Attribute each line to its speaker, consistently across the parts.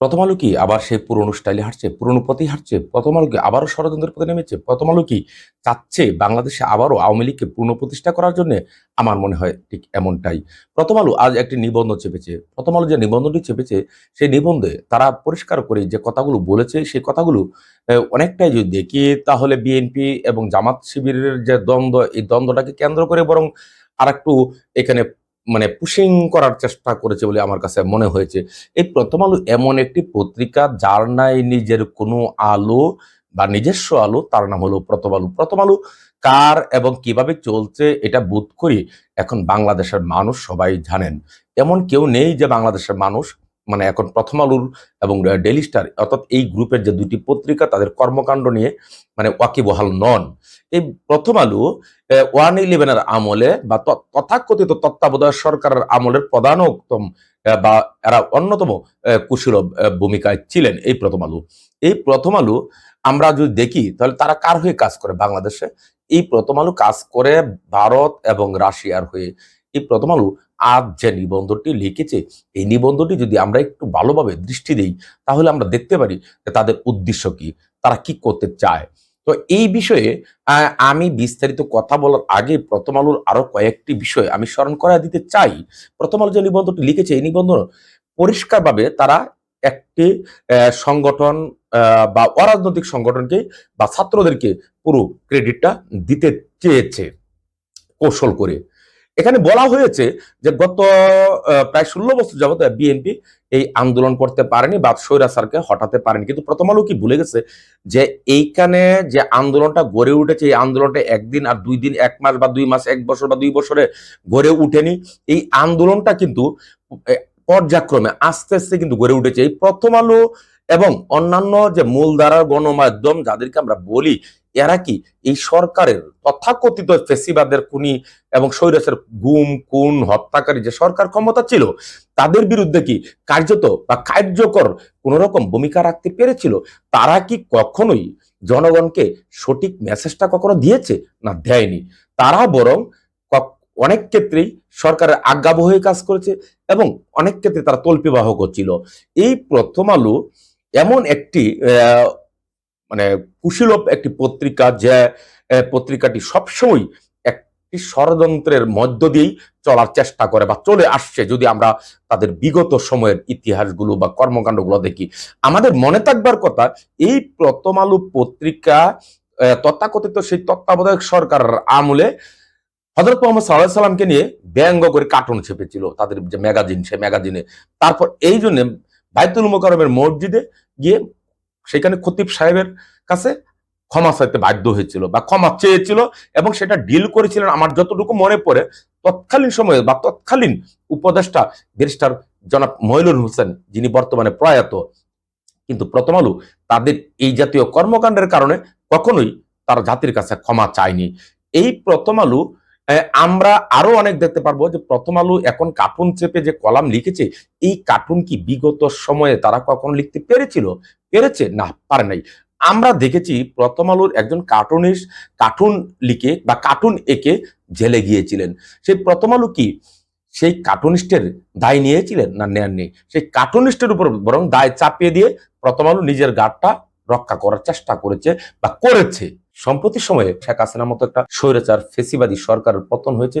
Speaker 1: প্রথম আলো কি আবার সেই পুরনো স্টাইলে হাঁটছে, পুরনো পথে হাঁটছে, প্রথম আলো কি আবারও ষড়যন্ত্রের পথে নেমেছে, প্রথম আলো কি চাচ্ছে বাংলাদেশে আবারও আওয়ামী লীগকে পুনঃপ্রতিষ্ঠা করার জন্য। আমার মনে হয় ঠিক এমনটাই। প্রথম আলো আজ একটি নিবন্ধ চেপেছে। প্রথম আলো যে নিবন্ধটি চেপেছে, সেই নিবন্ধে তারা পরিষ্কার করে যে কথাগুলো বলেছে, সেই কথাগুলো অনেকটাই যদি দেখি, তাহলে বিএনপি এবং জামাত শিবিরের যে দ্বন্দ্ব, এই দ্বন্দ্বটাকে কেন্দ্র করে বরং আর একটু এখানে মানে পুশিং করার চেষ্টা করেছে বলে আমার কাছে মনে হয়েছে। এই প্রথম আলো এমন একটি পত্রিকা যার নাই নিজের কোনো আলো বা নিজস্ব আলো, তার নাম হলো প্রথম আলো। প্রথম আলো কার এবং কীভাবে চলছে এটা বোধ করি এখন বাংলাদেশের মানুষ সবাই জানেন। এমন কেউ নেই যে বাংলাদেশের মানুষ মানে এখন প্রথম আলুর এবং ডেলি স্টার, অর্থাৎ এই গ্রুপের যে দুটি পত্রিকা, তাদের কর্মকাণ্ড নিয়ে মানে ওয়াকিবহাল নন। এই প্রথম আলু ওয়ান ইলেভেনের আমলে বা তথাকথিত তত্ত্বাবধায়ক সরকারের আমলের প্রধানতম বা এরা অন্যতম আহ, ভূমিকায় ছিলেন এই প্রথম আলু। এই প্রথম আলু আমরা যদি দেখি তাহলে তারা কার হয়ে কাজ করে? বাংলাদেশে। এই প্রথম আলু কাজ করে ভারত এবং রাশিয়ার হয়ে। এই প্রথম আলু আজ যে নিবন্ধটি লিখেছে এই নিবন্ধটি যদি আমরা একটু ভালোভাবে দৃষ্টি দিই তাহলে আমরা দেখতে পারি যে তাদের উদ্দেশ্য কি তারা কি করতে চায়। তো এই বিষয়ে আমি বিস্তারিত কথা বলার আগে প্রথম আলোর আরও কয়েকটি বিষয় আমি স্মরণ করা দিতে চাই। প্রথম আলো যে নিবন্ধটি লিখেছে, এই নিবন্ধ পরিষ্কারভাবে তারা একটি সংগঠন বা অরাজনৈতিক সংগঠনকে বা ছাত্রদেরকে পুরো ক্রেডিটটা দিতে চেয়েছে। কৌশল করে। এখানে বলা হয়েছে যে গত প্রায় ষোলো বছর যাবত বিএনপি এই আন্দোলন করতে পারেনি বা স্বৈরাচারকে হটাতে পারেনি। কিন্তু প্রথম আলো কি ভুলে গেছে যে এইখানে যে আন্দোলনটা গড়ে উঠেছে, এই আন্দোলনটা একদিন আর দুই দিন, এক মাস বা দুই মাস, এক বছর বা দুই বছরে গড়ে উঠেনি। এই আন্দোলনটা কিন্তু পর্যায়ক্রমে আস্তে আস্তে কিন্তু গড়ে উঠেছে। এই প্রথম আলো এবং অন্যান্য যে মূলধারার গণমাধ্যম, যাদেরকে আমরা বলি এরা কি? এই সরকারের তথাকথিত ফেসিবাদের খুনি এবং স্বৈরাচার গুম, খুন, হত্যাকারী যে সরকার ক্ষমতা ছিল, তাদের বিরুদ্ধে কি কার্যত বা কার্যকর কোন রকম ভূমিকা রাখতে পেরেছিল? তারা কি কখনোই জনগণকে সঠিক মেসেজটা কখনো দিয়েছে না দেয়নি? তারা বরং অনেক ক্ষেত্রেই সরকারের আজ্ঞাবহ হয়ে কাজ করেছে এবং অনেক ক্ষেত্রে তারা তল্পিবাহ করছিল এই প্রথম আলো এমন একটি মানে কুশীলভ একটি পত্রিকা যে পত্রিকাটি সবসময় একটি ষড়যন্ত্রের মধ্য দিয়েই চলার চেষ্টা করে বা চলে আসছে যদি আমরা তাদের বিগত সময়ের ইতিহাসগুলো বা কর্মকাণ্ডগুলো দেখি। আমাদের মনে থাকবার কথা, এই প্রথম আলো পত্রিকা তত্ত্বাকথিত সেই তত্ত্বাবধায়ক সরকারের আমলে হজরত মোহাম্মদ সাল্লাহ সাল্লামকে নিয়ে ব্যঙ্গ করে কার্টুন ছেপেছিল, তাদের যে ম্যাগাজিন সে ম্যাগাজিনে তারপর এই জন্য বাইতুল মোকারমের মসজিদে গিয়ে সেখানে খতিব সাহেবের কাছে ক্ষমা চাইতে বাধ্য হয়েছিল বা ক্ষমা চেয়েছিল এবং সেটা ডিল করেছিলেন। আমার যতটুকু মনে পড়ে, তৎকালীন সময়ে বা তৎকালীন উপদেষ্টা ব্যারিস্টার জনাব মহিলুল হোসেন যিনি বর্তমানে প্রয়াত, কিন্তু প্রথম আলো তাদের এই জাতীয় কর্মকাণ্ডের কারণে কখনোই তার জাতির কাছে ক্ষমা চায়নি। এই প্রথম আলু আমরা আরও অনেক দেখতে পারব যে প্রথম আলু এখন কার্টুন চেপে যে কলাম লিখেছে, এই কার্টুন কি বিগত সময়ে তারা কখনো লিখতে পেরেছিল? পেরেছে? না, পারে নাই। আমরা দেখেছি প্রথম আলোর একজন কার্টুনিস্ট কার্টুন লিখে বা কার্টুন এঁকে জেলে গিয়েছিলেন। সেই প্রথম আলু কি? সেই কার্টুনিস্টের দায় নিয়েছিলেন না নেননি সেই কার্টুনিস্টের উপর বরং দায় চাপিয়ে দিয়ে প্রথম আলো নিজের গাঢ়টা রক্ষা করার চেষ্টা করেছে বা করেছে। সম্প্রতি সময়ে শেখ হাসিনার মতো একটা স্বৈরাচার ফেসিবাদী সরকারের পতন হয়েছে,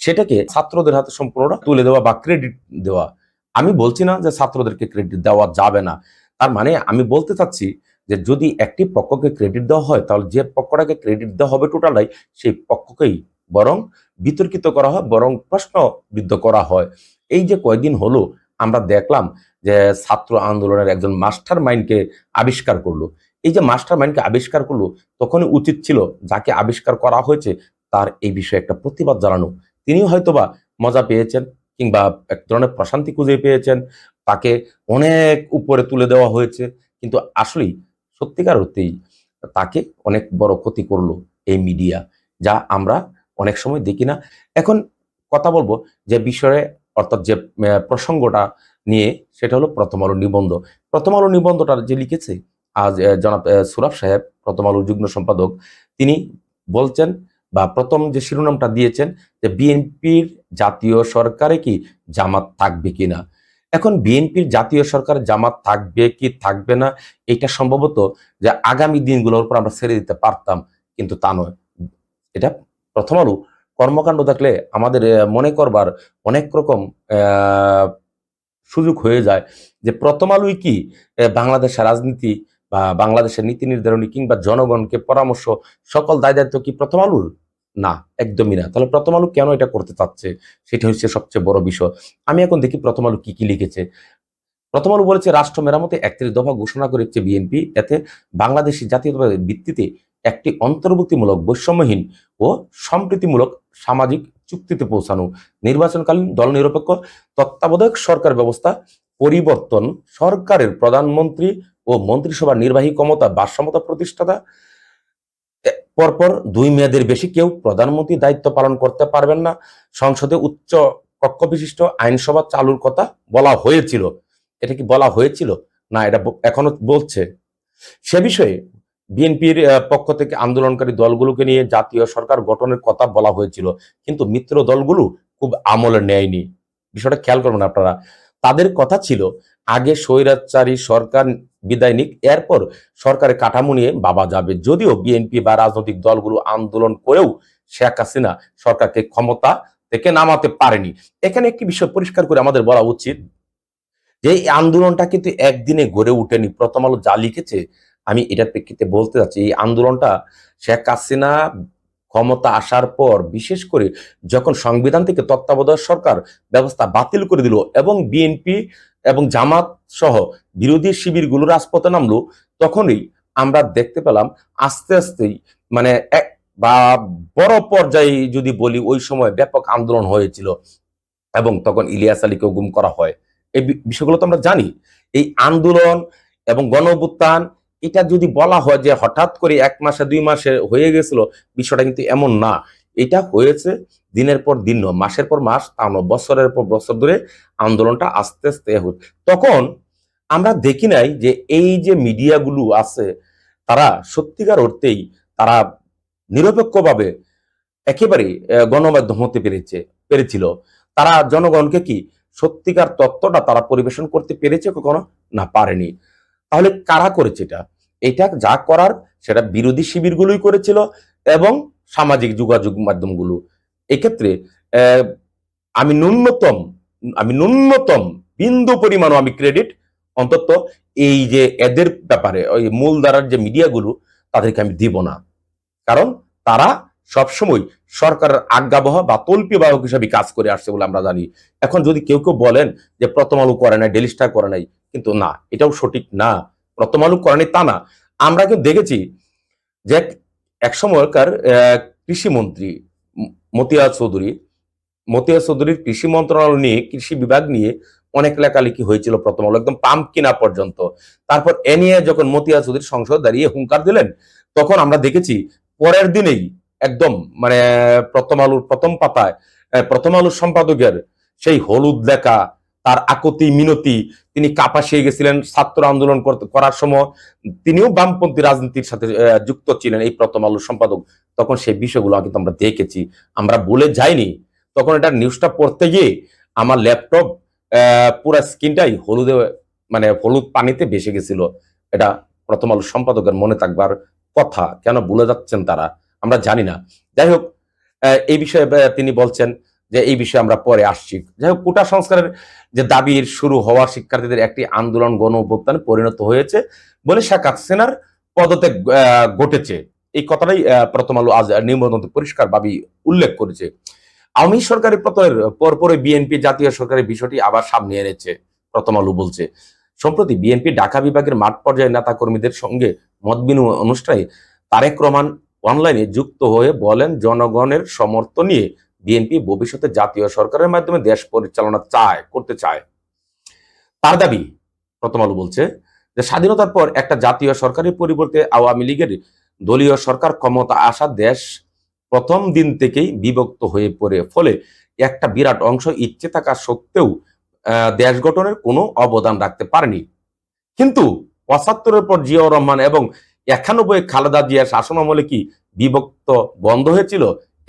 Speaker 1: সেটাকে ছাত্রদের হাতে সম্পূর্ণটা তুলে দেওয়া বা ক্রেডিট দেওয়া। আমি বলছি না যে ছাত্রদেরকে ক্রেডিট দেওয়া যাবে না। তার মানে আমি বলতে চাচ্ছি যে যদি একটি পক্ষকে ক্রেডিট দেওয়া হয়, তাহলে যে পক্ষটাকে ক্রেডিট দেওয়া হবে টোটালাই সেই পক্ষকেই বরং বিতর্কিত করা হয়, বরং প্রশ্নবিদ্ধ করা হয়। এই যে কয়দিন হলো, আমরা দেখলাম যে ছাত্র আন্দোলনের একজন মাস্টার মাইন্ডকে আবিষ্কার করল। এই যে মাস্টার মাইন্ডকে আবিষ্কার করল, তখনই উচিত ছিল যাকে আবিষ্কার করা হয়েছে, তার এই বিষয়ে একটা প্রতিবাদ জানানো। তিনি হয়তোবা মজা পেয়েছেন, কিংবা এক ধরনের প্রশান্তি খুঁজে পেয়েছেন তাকে অনেক উপরে তুলে দেওয়া হয়েছে। কিন্তু আসলেই সত্যিকার অর্থেই তাকে অনেক বড় ক্ষতি করল এই মিডিয়া, যা আমরা অনেক সময় দেখি না। এখন কথা বলব যে বিষয়ে, অর্থাৎ যে প্রসঙ্গটা নিয়ে, সেটা হলো প্রথম আলো নিবন্ধ। প্রথম আলো নিবন্ধটা যে লিখেছে, আজ জনাব সুরাব সাহেব, প্রথম আলোর যুগ্ম সম্পাদক, তিনি বলছেন বা প্রথম যে শিরোনামটা দিয়েছেন যে, বিএনপির জাতীয় সরকারে কি জামাত থাকবে কিনা? এখন বিএনপির জাতীয় সরকার জামাত থাকবে কি থাকবে না, এটা সম্ভবত যে আগামী দিনগুলোর উপর আমরা ছেড়ে দিতে পারতাম, কিন্তু তা নয়। এটা প্রথম আলো। কর্মকাণ্ড দেখলে আমাদের মনে করবার অনেক রকম সুযোগ হয়ে যায় যে প্রথম আলোই কি বাংলাদেশের রাজনীতি বা বাংলাদেশের নীতি নির্ধারণী কিংবা জনগণকে পরামর্শ, সকল দায় দায়িত্ব কি প্রথম আলুর? না, একদমই না। তাহলে প্রথম আলু কেন এটা করতে চাচ্ছে? সেটা হচ্ছে সবচেয়ে বড় বিষয়। আমি এখন দেখি প্রথম আলু কি কি লিখেছে। প্রথম আলু বলেছে, রাষ্ট্র মেরামতে একত্রিশ দফা ঘোষণা করেছে বিএনপি এতে বাংলাদেশি জাতীয়তাবাদের ভিত্তিতে একটি অন্তর্ভুক্তিমূলক, বৈষম্যহীন ও সম্প্রীতিমূলক সামাজিক চুক্তিতে পৌঁছানো। নির্বাচনকালীন দল নিরপেক্ষ তত্ত্বাবধায়ক সরকার ব্যবস্থা পরিবর্তন সরকারের প্রধানমন্ত্রী ও মন্ত্রিসভার নির্বাহী ক্ষমতা ভারসাম্যতা প্রতিষ্ঠাতা পরপর দুই মেয়াদের বেশি কেউ প্রধানমন্ত্রী দায়িত্ব পালন করতে পারবেন না। সংসদে উচ্চ কক্ষ বিশিষ্ট আইনসভা চালুর কথা বলা হয়েছিল। এটা কি বলা হয়েছিল? না, এটা এখনও বলছে। সে বিষয়ে বিএনপির পক্ষ থেকে আন্দোলনকারী দলগুলোকে নিয়ে জাতীয় সরকার গঠনের কথা বলা হয়েছিল। কিন্তু মিত্র দলগুলো খুব আমলে নেয়নি। বিষয়টা খেয়াল করবেন আপনারা। তাদের কথা ছিল, আগে স্বৈরাচারী সরকার বিদায় নিক, এরপর সরকারের কাঠামো নিয়ে বাবা যাবে। যদিও বিএনপি বা রাজনৈতিক দলগুলো আন্দোলন করেও শেখ হাসিনা সরকারকে ক্ষমতা থেকে নামাতে পারেনি। এখানে একটি বিষয় পরিষ্কার করে আমাদের বলা উচিত যে, এই আন্দোলনটা কিন্তু একদিনে গড়ে উঠেনি প্রথম আলো যা লিখেছে, আমি এটার প্রেক্ষিতে বলতে চাচ্ছি, এই আন্দোলনটা শেখ হাসিনা ক্ষমতা আসার পর, বিশেষ করে যখন সংবিধান থেকে তত্ত্বাবধায়ক সরকার ব্যবস্থা বাতিল করে দিল এবং বিএনপি এবং জামাত সহ বিরোধী শিবিরগুলো রাজপথে নামলো, তখনই আমরা দেখতে পেলাম আস্তে আস্তেই মানে এক বা বড় পর্যায়ে যদি বলি ওই সময় ব্যাপক আন্দোলন হয়েছিল এবং তখন ইলিয়াস আলীকেও গুম করা হয়। এই বিষয়গুলো তো আমরা জানি। এই আন্দোলন এবং গণ এটা যদি বলা হয় যে হঠাৎ করে এক মাসে, দুই মাসে হয়ে গেছিল, বিষয়টা কিন্তু এমন না। এটা হয়েছে দিনের পর দিন মাসের পর মাস তা বছরের পর বছর ধরে আন্দোলনটা আস্তে আস্তে হচ্ছে তখন আমরা দেখি নাই যে এই যে মিডিয়াগুলো আছে, তারা সত্যিকার অর্থেই তারা নিরপেক্ষভাবে একেবারে গণমাধ্যম হতে পেরেছে, পেরেছিল। তারা জনগণকে কি সত্যিকার তত্ত্বটা তারা পরিবেশন করতে পেরেছে কখনো? না, পারেনি। তাহলে কারা করেছে এটা? এটা যা করার সেটা বিরোধী শিবিরগুলোই করেছিল এবং সামাজিক যোগাযোগ মাধ্যমগুলো। এক্ষেত্রে আমি ন্যূনতম আমি ন্যূনতম বিন্দু পরিমাণও আমি ক্রেডিট অন্তত এই যে এদের ব্যাপারে, ওই মূলধারার যে মিডিয়াগুলো, তাদেরকে আমি দিব না। কারণ তারা সবসময় সরকারের আজ্ঞাবহ বা তল্পি বাহক হিসাবে কাজ করে আসছে বলে আমরা জানি। এখন যদি কেউ কেউ বলেন যে প্রথম আলু করে নাই, ডেলি স্টার করে নাই, কিন্তু না, এটাও সঠিক না। প্রথম আলু করে নাই তা না। আমরা কিন্তু দেখেছি যে এক সময়কার কৃষিমন্ত্রী মতিয়া চৌধুরী, মতিয়া চৌধুরীর কৃষি মন্ত্রণালয় নিয়ে, কৃষি বিভাগ নিয়ে অনেক লেখালেখি হয়েছিল প্রথম আলো একদম পাম্প কিনা পর্যন্ত। তারপর এ নিয়ে যখন মতিয়া চৌধুরী সংসদ দাঁড়িয়ে হুঙ্কার দিলেন, তখন আমরা দেখেছি পরের দিনেই একদম মানে প্রথম আলুর প্রথম পাতায় প্রথম আলুর সম্পাদকের সেই হলুদ লেখা তার আকতি, মিনতি, তিনি কাপাসিয়ে গেছিলেন, ছাত্র আন্দোলন করার সময় তিনিও বামপন্থী রাজনীতির সাথে যুক্ত ছিলেন এই প্রথম আলোর সম্পাদক। তখন সেই বিষয়গুলো কিন্তু আমরা দেখেছি। আমরা বলে যাইনি। তখন এটা নিউজটা পড়তে গিয়ে আমার ল্যাপটপ পুরো স্ক্রিনটাই হলুদে মানে হলুদ পানিতে ভেসে গেছিল। এটা প্রথম আলো সম্পাদকের মনে থাকবার কথা। কেন ভুলে যাচ্ছেন তারা? আমরা জানি না। যাই হোক এই বিষয়ে তিনি বলছেন যে এই বিষয়ে আমরা পরে আসছি। যাই হোক, কোটা সংস্কারের যে দাবির শুরু হওয়া শিক্ষার্থীদের একটি আন্দোলন গণ অভ্যুত্থানে পরিণত হয়েছে বলে শেখ হাসিনার পদত্যাগ ঘটেছে। এই কথাটাই প্রথম আলো আজ নিবন্ধন পরিষ্কার ভাবে উল্লেখ করেছে। আওয়ামী সরকারের পতনের পরপরে বিএনপি জাতীয় সরকারের বিষয়টি আবার সামনে এনেছে, প্রথম আলো বলছে। সম্প্রতি বিএনপি ঢাকা বিভাগের মাঠ পর্যায়ে নেতা কর্মীদের সঙ্গে মত বিনিময় অনুষ্ঠানে তারেক রহমান অনলাইনে যুক্ত হয়ে বলেন, জনগণের সমর্থন নিয়ে বিএনপি ভবিষ্যতে জাতীয় সরকারের মাধ্যমে দেশ পরিচালনা চায়, করতে চায়। তার দাবি, প্রথম আলো বলছে যে স্বাধীনতার পর একটা জাতীয় সরকারের পরিবর্তে আওয়ামী লীগের দলীয় সরকার ক্ষমতা আসা দেশ প্রথম দিন থেকেই বিভক্ত হয়ে পড়ে। ফলে একটা বিরাট অংশ ইচ্ছে থাকা সত্ত্বেও দেশ গঠনের কোনো অবদান রাখতে পারেনি। কিন্তু পঁচাত্তরের পর জিয়াউর রহমান এবং একানব্বই খালেদা জিয়ার শাসন আমলে কি বিভক্ত বন্ধ হয়েছিল?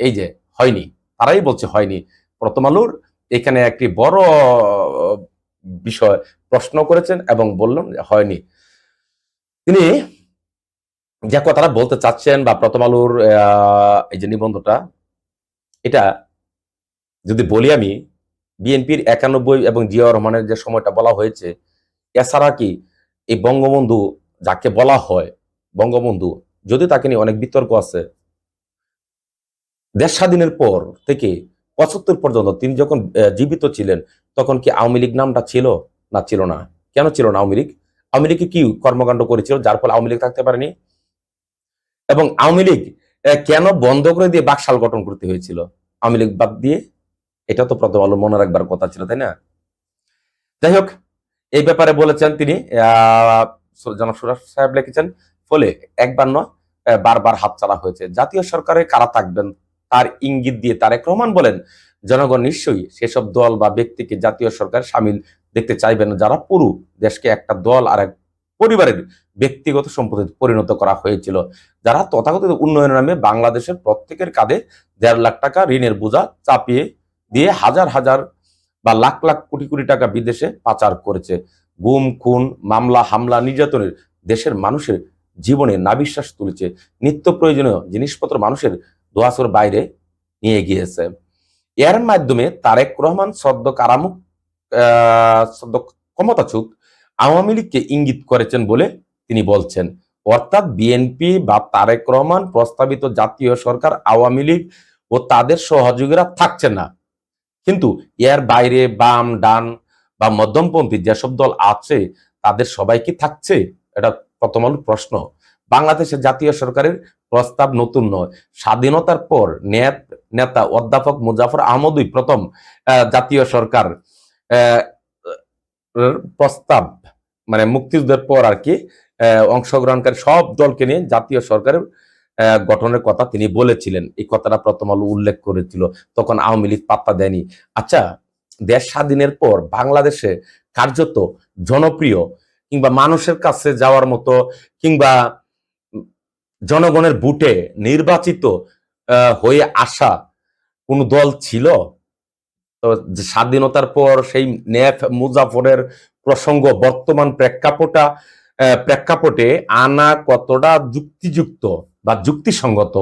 Speaker 1: এই যে, হয়নি। তারাই বলছে হয়নি। প্রথম আলোর এখানে একটি বড় বিষয় প্রশ্ন করেছেন এবং বললেন হয়নি। তিনি যে কথাটা বলতে চাচ্ছেন বা প্রথম আলোর এই যে নিবন্ধটা, এটা যদি বলি আমি, বিএনপির একানব্বই এবং জিয়া রহমানের যে সময়টা বলা হয়েছে, এছাড়া কি এই বঙ্গবন্ধু যাকে বলা হয়, বঙ্গবন্ধু, যদি তাকে নিয়ে অনেক বিতর্ক আছে দেশ স্বাধীনের পর থেকে পঁচাত্তর পর্যন্ত তিনি যখন জীবিত ছিলেন তখন কি আওয়ামী লীগ নামটা ছিল না ছিল না? কেন ছিল না আওয়ামী লীগ? আওয়ামী লীগ কি কর্মকাণ্ড করেছিল যার ফলে আওয়ামী লীগ থাকতে পারেনি? এবং আওয়ামী লীগ কেন বন্ধ করে দিয়ে বাকশাল গঠন করতে হয়েছিল? আওয়ামী লীগ বাদ দিয়ে? এটা তো প্রথম আলো মনে রাখবার কথা ছিল তাই না? যাই হোক এই ব্যাপারে বলেছেন তিনি আহ, সুরাজ সাহেব লিখেছেন ফলে একবার নয় বারবার হাত চালা হয়েছে। জাতীয় সরকারে কারা থাকবেন? তার ইঙ্গিত দিয়ে তারেক রহমান বলেন জনগণ নিশ্চয়ই সেসব দল বা ব্যক্তিকে জাতীয় সরকার সামিল দেখতে চাইবে না, যারা পুরো দেশকে একটা দল আর এক পরিবারের ব্যক্তিগত সম্পত্তি পরিণত করা হয়েছিল যারা তথাকথিত উন্নয়নের নামে বাংলাদেশের প্রত্যেকের কাঁধে দেড় লাখ টাকা ঋণের বোঝা চাপিয়ে দিয়ে হাজার হাজার বা লাখ লাখ কোটি কোটি টাকা বিদেশে পাচার করেছে। গুম খুন মামলা হামলা নির্যাতনের দেশের মানুষের জীবনে নাবিশ্বাস তুলেছে। নিত্য প্রয়োজনীয় জিনিসপত্র মানুষের দোয়াশোর বাইরে নিয়ে গিয়েছে। এর মাধ্যমে তারেক রহমান সদ্য কারামুক সদ্য ক্ষমতাচ্যুত আওয়ামী লীগকে ইঙ্গিত করেছেন বলে তিনি বলছেন। অর্থাৎ বিএনপি বা তারেক রহমান প্রস্তাবিত জাতীয় সরকার আওয়ামী লীগ ও তাদের সহযোগীরা থাকছে না। কিন্তু এর বাইরে বাম, ডান বা মধ্যমপন্থী যেসব দল আছে, তাদের সবাই কি থাকছে? এটা প্রথম প্রশ্ন। বাংলাদেশের জাতীয় সরকারের প্রস্তাব নতুন নয়। স্বাধীনতার পর নেত অধ্যাপক মুজাফর আহমদই প্রথম জাতীয় সরকার প্রস্তাব মানে মুক্তিযুদ্ধের পর আর কি অংশগ্রহণকারী সব দলকে নিয়ে জাতীয় সরকারের গঠনের কথা তিনি বলেছিলেন। এই কথাটা প্রথম আলো উল্লেখ করেছিল। তখন আওয়ামী লীগ পাত্তা দেয়নি। আচ্ছা দেশ স্বাধীনের পর বাংলাদেশে কার্যত জনপ্রিয় কিংবা মানুষের কাছে যাওয়ার মতো কিংবা জনগণের বুটে নির্বাচিত হয়ে আসা কোন দল ছিল? তো স্বাধীনতার পর সেই নেফ মুজাফরের প্রসঙ্গ, বর্তমান প্রেক্ষাপটা প্রেক্ষাপটে আনা কতটা যুক্তিযুক্ত বা যুক্তিসঙ্গত,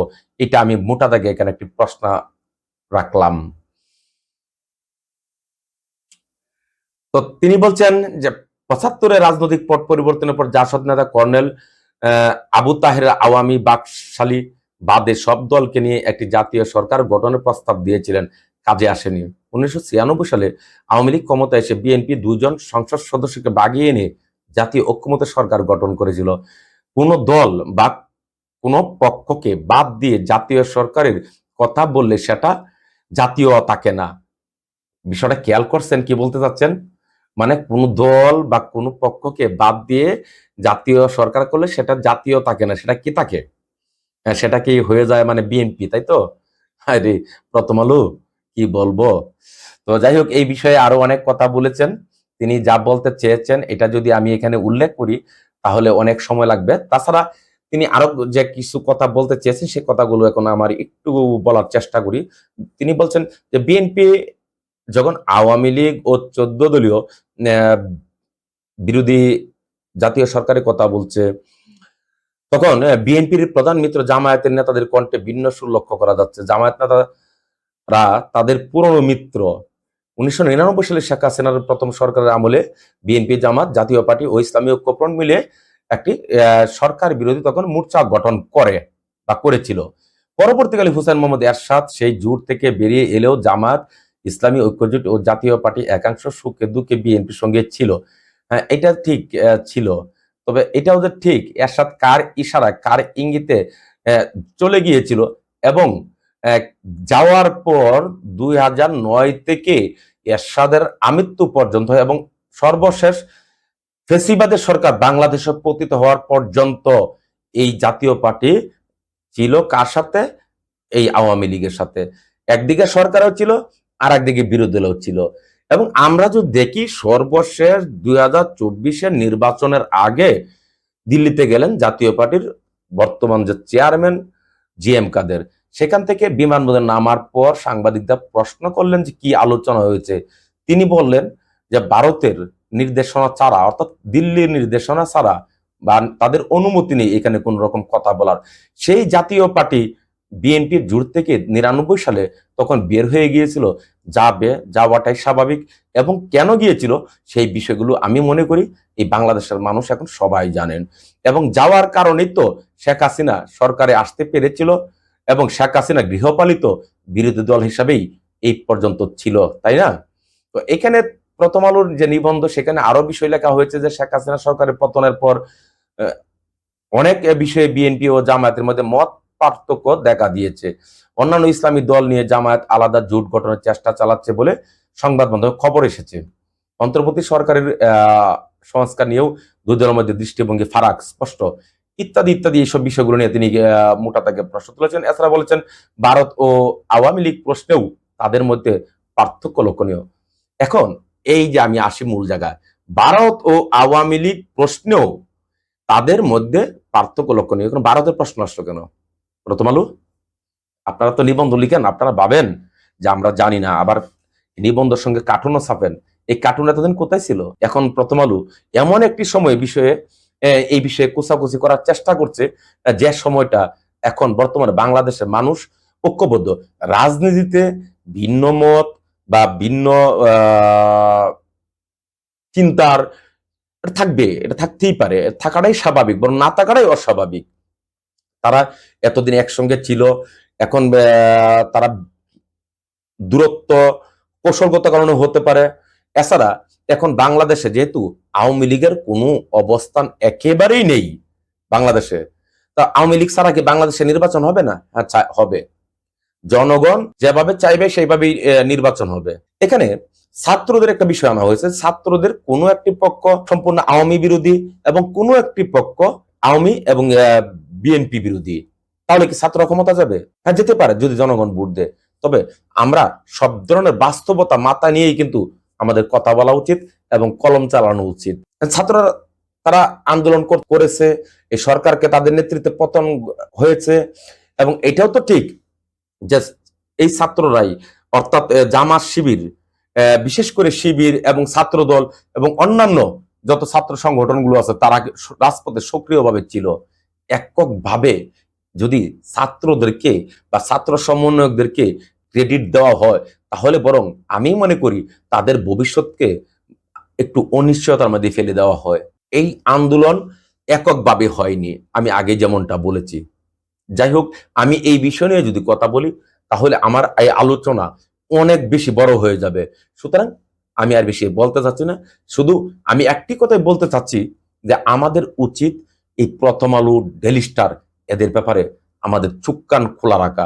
Speaker 1: এটা আমি মোটা দাগে এখানে একটি প্রশ্ন রাখলাম। তো তিনি বলছেন যে পঁচাত্তরের রাজনৈতিক পট পরিবর্তনের পর জাসদ নেতা কর্নেল আবু তাহের আওয়ামী বাকশালী বাদে সব দলকে নিয়ে একটি জাতীয় সরকার গঠনের প্রস্তাব দিয়েছিলেন, কাজে আসেনি। উনিশশো ছিয়ানব্বই সালে আওয়ামী লীগ ক্ষমতায় এসে বিএনপি দুজন সংসদ সদস্যকে বাগিয়ে এনে জাতীয় ঐক্যমতের সরকার গঠন করেছিল। কোন দল বা কোন পক্ষকে বাদ দিয়ে জাতীয় সরকারের কথা বললে সেটা জাতীয় তাকে না। বিষয়টা খেয়াল করছেন কি বলতে চাচ্ছেন? মানে কোন দল বা কোন পক্ষকে বাদ দিয়ে জাতীয় সরকার করলে সেটা জাতীয় থাকে না সেটা কি থাকে? হ্যাঁ, সেটা কি হয়ে যায় মানে বিএনপি তাই তো? আরে প্রথম আলো কি বলব? তো যাই হোক এই বিষয়ে আরও অনেক কথা বলেছেন। তিনি যা বলতে চেয়েছেন এটা যদি আমি এখানে উল্লেখ করি তাহলে অনেক সময় লাগবে। তাছাড়া তিনি আরও যে কিছু কথা বলতে চেয়েছেন সে কথাগুলো এখন আমার একটু বলার চেষ্টা করি। তিনি বলছেন যে বিএনপি যখন আওয়ামী লীগ ও চোদ্দ দলীয় বিরোধী জাতীয় সরকারের কথা বলছে, তখন বিএনপির প্রধান মিত্র জামায়াতের নেতাদের কণ্ঠে ভিন্ন সুর লক্ষ্য করা যাচ্ছে। জামায়াত নেতারা তাদের পুরনো মিত্র। উনিশশো নিরানব্বই সালে শেখ হাসিনার প্রথম সরকারের আমলে বিএনপি, জামাত, জাতীয় পার্টি ও ইসলামী ঐক্যফ্রন্ট মিলে একটি সরকার বিরোধী তখন মোর্চা গঠন করে বা করেছিল। পরবর্তীকালে হুসেন মোহাম্মদ এরশাদ সেই জোট থেকে বেরিয়ে এলেও জামাত ইসলামী ঐক্যজোট ও জাতীয় পার্টি একাংশ সুখে দুঃখে বিএনপির সঙ্গে ছিল। হ্যাঁ, এটা ঠিক ছিল। তবে এটাও যে ঠিক এরশাদ কার ইশারায় কার ইঙ্গিতে চলে গিয়েছিল এবং যাওয়ার পর দুই হাজার নয় থেকে এরশাদের আমৃত্যু পর্যন্ত এবং সর্বশেষ ফেসিবাদের সরকার বাংলাদেশে পতিত হওয়ার পর্যন্ত এই জাতীয় পার্টি ছিল কার সাথে? এই আওয়ামী লীগের সাথে। একদিকে সরকারও ছিল আর একদিকে বিরোধী দলও ছিল। এবং আমরা যদি দেখি, সর্বশেষ দুই হাজার চব্বিশের নির্বাচনের আগে দিল্লিতে গেলেন জাতীয় পার্টির বর্তমান যে চেয়ারম্যান জি এম কাদের। সেখান থেকে বিমানবন্দরে নামার পর সাংবাদিকরা প্রশ্ন করলেন যে কি আলোচনা হয়েছে। তিনি বললেন যে ভারতের নির্দেশনা ছাড়া, অর্থাৎ দিল্লির নির্দেশনা ছাড়া বা তাদের অনুমতি নেই এখানে কোন রকম কথা বলার। সেই জাতীয় পার্টি বিএনপির জোট থেকে নিরানব্বই সালে তখন বের হয়ে গিয়েছিল, যাবে, যাওয়াটাই স্বাভাবিক এবং কেন গিয়েছিল সেই বিষয়গুলো আমি মনে করি এই বাংলাদেশের মানুষ এখন সবাই জানেন। এবং যাওয়ার কারণেই তো শেখ হাসিনা সরকারে আসতে পেরেছিল এবং শেখ হাসিনা গৃহপালিত বিরোধী দল হিসাবেই এই পর্যন্ত ছিল, তাই না? তো এখানে প্রথম আলোর যে নিবন্ধ, সেখানে আরও বিষয় লেখা হয়েছে যে শেখ হাসিনা সরকারের পতনের পর অনেক বিষয়ে বিএনপি ও জামায়াতের মধ্যে মত পার্থক্য দেখা দিয়েছে। অন্যান্য ইসলামী দল নিয়ে জামায়াত আলাদা জোট গঠনের চেষ্টা চালাচ্ছে বলে সংবাদ মাধ্যমে খবর এসেছে। অন্তর্বর্তী সরকারের সংস্কার নিয়েও দুই দলের মধ্যে দৃষ্টিভঙ্গি ফারাক, স্পষ্ট। ইত্যাদি ইত্যাদি এইসব বিষয়গুলো নিয়ে তিনি মোটা তাকে প্রশ্ন তুলেছেন। এছাড়া বলেছেন, ভারত ও আওয়ামী লীগ প্রশ্নেও তাদের মধ্যে পার্থক্য লক্ষণীয়। এখন এই যে আমি আসি মূল জায়গায়, ভারত ও আওয়ামী লীগ প্রশ্নেও তাদের মধ্যে পার্থক্য লক্ষণীয়। এখন ভারতের প্রশ্ন আসলো কেন? প্রথম আলু আপনারা তো নিবন্ধ লিখেন, আপনারা ভাবেন যে আমরা জানি না, আবার নিবন্ধের সঙ্গে কার্টুনও ছাপেন। এই কার্টুন এতদিন কোথায় ছিল? এখন প্রথম আলু, এমন একটি সময় বিষয়ে এই বিষয়ে কুচাকুচি করার চেষ্টা করছে, যে সময়টা এখন বর্তমানে বাংলাদেশের মানুষ ঐক্যবদ্ধ। রাজনীতিতে ভিন্ন মত বা ভিন্ন চিন্তার থাকবে, এটা থাকতেই পারে, থাকাটাই স্বাভাবিক, বরং না থাকাটাই অস্বাভাবিক। তারা এতদিন একসঙ্গে ছিল। এখন তারা দূরত্ব, কৌশলগত কারণে হতে পারে। এছাড়া, এখন বাংলাদেশে যেহেতু আওয়ামী লীগের কোনো অবস্থান একেবারেই নেই বাংলাদেশে, তা আওয়ামী লীগ ছাড়া কি বাংলাদেশে নির্বাচন হবে না? হ্যাঁ হবে। জনগণ যেভাবে চাইবে, সেইভাবেই নির্বাচন হবে। এখানে ছাত্রদের একটা বিষয় আনা হয়েছে। ছাত্রদের কোনো একটি পক্ষ সম্পূর্ণ আওয়ামী বিরোধী এবং কোনো একটি পক্ষ আওয়ামী এবং বিএনপি বিরোধী, তাহলে কি ছাত্র ক্ষমতা যাবে? হ্যাঁ যেতে পারে, যদি জনগণ ভোট দেয়। তবে আমরা সব ধরনের বাস্তবতা মাথা নিয়েই কিন্তু আমাদের কথা বলা উচিত এবং কলম চালানো উচিত। ছাত্ররা, তারা আন্দোলন করেছে, এই সরকারকে তাদের নেতৃত্বে পতন হয়েছে, এবং এটাও তো ঠিক যে এই ছাত্ররাই, অর্থাৎ জামাত শিবির বিশেষ করে শিবির এবং ছাত্রদল এবং অন্যান্য যত ছাত্র সংগঠনগুলো আছে, তারা রাজপথে সক্রিয়ভাবে ছিল। এককভাবে যদি ছাত্রদেরকে বা ছাত্র সমন্বয়কদেরকে ক্রেডিট দেওয়া হয়, তাহলে বরং আমি মনে করি তাদের ভবিষ্যৎকে একটু অনিশ্চয়তার মধ্যে ফেলে দেওয়া হয়। এই আন্দোলন এককভাবে হয়নি, আমি আগে যেমনটা বলেছি। যাই হোক, আমি এই বিষয় নিয়ে যদি কথা বলি, তাহলে আমার এই আলোচনা অনেক বেশি বড় হয়ে যাবে। সুতরাং আমি আর বেশি বলতে চাচ্ছি না। শুধু আমি একটি কথাই বলতে চাচ্ছি যে আমাদের উচিত এই প্রথম আলো ডেলি স্টার এদের ব্যাপারে আমাদের চুক্কান খোলা রাখা